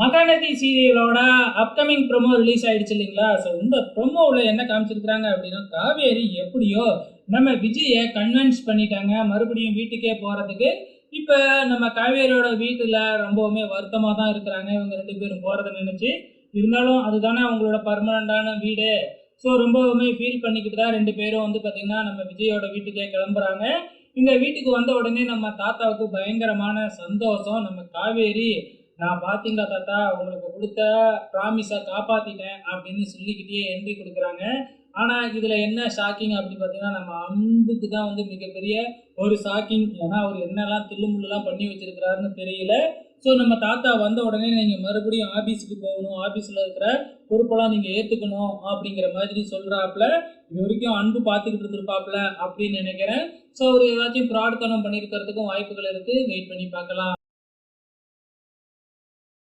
மகாநதி சீரியலோட upcoming promo release ஆயிடுச்சு இல்லைங்களா? ஸோ இந்த ப்ரோமோவில் என்ன காமிச்சிருக்கிறாங்க அப்படின்னா காவேரி எப்படியோ நம்ம விஜயை கன்வின்ஸ் பண்ணிட்டாங்க. மறுபடியும் வீட்டுக்கே போகிறதுக்கு இப்போ நம்ம காவேரியோட வீட்டில் ரொம்பவுமே வருத்தமாக தான் இருக்கிறாங்க. இவங்க ரெண்டு பேரும் போகிறத நினச்சி. இருந்தாலும் அதுதானே அவங்களோட பர்மனண்டான வீடு. ஸோ ரொம்பவுமே ஃபீல் பண்ணிக்கிட்டு தான் ரெண்டு பேரும் வந்து பார்த்திங்கன்னா நம்ம விஜயோட வீட்டுக்கே கிளம்புறாங்க. இந்த வீட்டுக்கு வந்த உடனே நம்ம தாத்தாவுக்கு பயங்கரமான சந்தோஷம். நம்ம காவேரி நான் பார்த்தீங்களா தாத்தா உங்களுக்கு கொடுத்த ப்ராமிஸை காப்பாற்றிட்டேன் அப்படின்னு சொல்லிக்கிட்டே என்ட்ரி கொடுக்குறாங்க. ஆனால் இதில் என்ன ஷாக்கிங் அப்படின்னு பார்த்தீங்கன்னா நம்ம அன்புக்கு தான் வந்து மிகப்பெரிய ஒரு ஷாக்கிங் ஏன்னா அவர் என்னெல்லாம் தில்லுமுள்ளெல்லாம் பண்ணி வச்சிருக்கிறாருன்னு தெரியல. ஸோ நம்ம தாத்தா வந்த உடனே நீங்கள் மறுபடியும் ஆஃபீஸுக்கு போகணும் ஆஃபீஸில் இருக்கிற பொறுப்பெல்லாம் நீங்கள் ஏற்றுக்கணும் அப்படிங்கிற மாதிரி சொல்கிறாப்புல இது வரைக்கும் அன்பு பார்த்துக்கிட்டு இருந்திருப்பாப்புல அப்படின்னு நினைக்கிறேன். ஸோ அவர் ஏதாச்சும் ஃப்ராட்தனம் பண்ணியிருக்கிறதுக்கும் வாய்ப்புகள் இருக்குது வெயிட் பண்ணி பார்க்கலாம்.